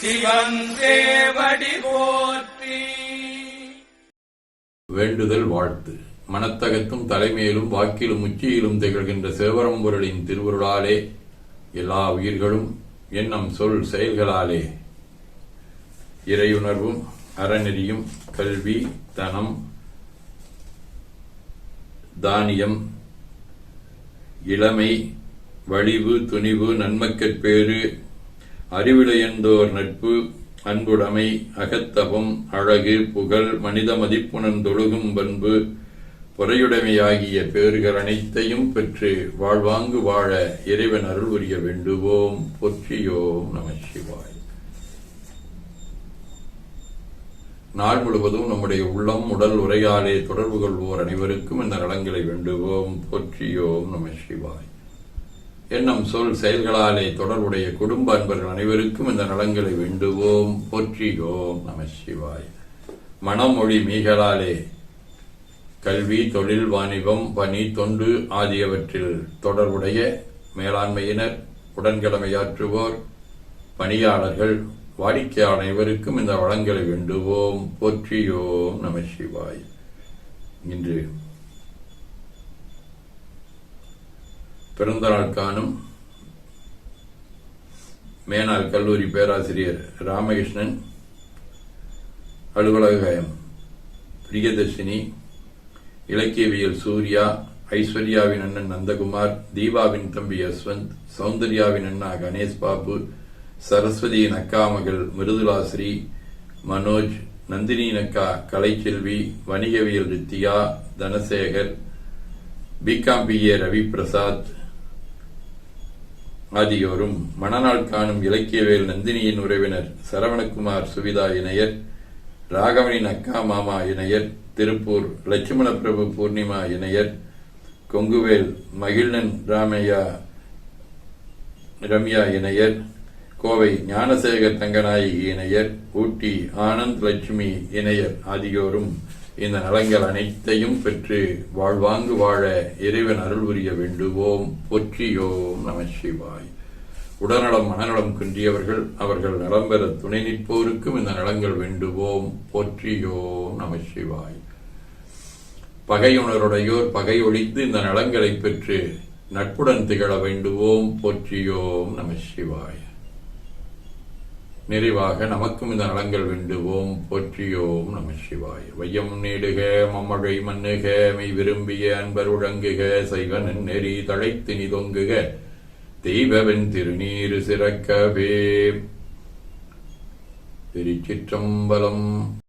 சிவன் போற்றி. வேண்டுதல் வாழ்த்து. மனத்தகத்தும் தலைமையிலும் வாக்கிலும் உச்சியிலும் திகழ்கின்ற சிவபரம்பொருளின் திருவருளாலே எல்லா உயிர்களும் எண்ணம் சொல் செயல்களாலே. இறையுணர்வும் அறநெறியும் கல்வி தனம் தானியம் இளமை வலிவு துணிவு நன்மக்கற்பேறு அறிவிலையென்றோர் நட்பு அன்புடைமை அகத்தவம் அழகு புகழ் மனித மதிப்புணன் தொழுகும் பண்பு பொறையுடைமையாகிய பேறுகள் அனைத்தையும் பெற்று வாழ்வாங்கு வாழ இறைவன் அருள் புரிய வேண்டுவோம். பொற்றியோம் நம சிவாய். நாள் முழுவதும் நம்முடைய உள்ளம் உடல் உரையாலே தொடர்பு கொள்வோர் அனைவருக்கும் இந்த நலங்களை வேண்டுவோம். பொற்றியோம் நம சிவாய். எண்ணம் சொல் செயல்களாலே தொடர்புடைய குடும்ப அன்பர்கள் அனைவருக்கும் இந்த நலங்களை வேண்டுவோம். போற்றியோம் நம சிவாய். மனமொழி மீகளாலே கல்வி தொழில் வாணிபம் பணி தொண்டு ஆகியவற்றில் தொடர்புடைய மேலாண்மையினர் உடன்கிழமையாற்றுவோர் பணியாளர்கள் வாடிக்கையாளர் அனைவருக்கும் இந்த வளங்களை வேண்டுவோம். போற்றியோம் நம சிவாய். இன்று பிறந்தநாள் காணும் மேனாள் கல்லூரி பேராசிரியர் ராமகிருஷ்ணன் அலுவலகம் பிரியதர்ஷினி இலக்கியவியல் சூர்யா ஐஸ்வர்யாவின் அண்ணன் நந்தகுமார் தீபாவின் தம்பி யஸ்வந்த் சௌந்தர்யாவின் அண்ணா கணேஷ் பாபு சரஸ்வதியின் அக்கா மகள் மிருதுலாஸ்ரீ மனோஜ் நந்தினியின் அக்கா கலைச்செல்வி வணிகவியல் Rithiya Dhanasekar B Com B A Ravi Prasad ஆகியோரும் மணநாள் காணும் இலக்கியவேல் நந்தினியின் உறவினர் சரவணகுமார் சுவிதா இணையர் ராகவனின் அக்கா மாமா இணையர் திருப்பூர் லட்சுமண பிரபு பூர்ணிமா இணையர் கொங்குவேல் மகிழ்நன் ராமையா ரம்யா இணையர் கோவை ஞானசேகர் தங்கநாயகி இணையர் ஊட்டி ஆனந்த் லட்சுமி இணையர் ஆகியோரும் இந்த நலங்கள் அனைத்தையும் பெற்று வாழ்வாங்கு வாழ இறைவன் அருள் புரிய வேண்டுவோம். போற்றியோம் நம சிவாய். உடல்நலம் மனநலம் குன்றியவர்கள் அவர்கள் நலம் பெற துணை நிற்போருக்கும் இந்த நலங்கள் வேண்டுவோம். போற்றியோம் நம சிவாய். பகையுணருடையோர் பகை ஒழித்து இந்த நலங்களை பெற்று நட்புடன் திகழ வேண்டுவோம். போற்றியோம் நம சிவாய். நிறைவாக நமக்கும் இந்த நலங்கள் வேண்டுவோம். போற்றியோம் நம சிவாய். வையம் நீடுக மம்மழை மண்ணுக மெய் விரும்பிய அன்பர் உழங்குக சைவன் நெறி தழைத்து நிதொங்குக தெய்வவன் திருநீர் சிறக்கவே. திருச்சிற்றம்பலம்.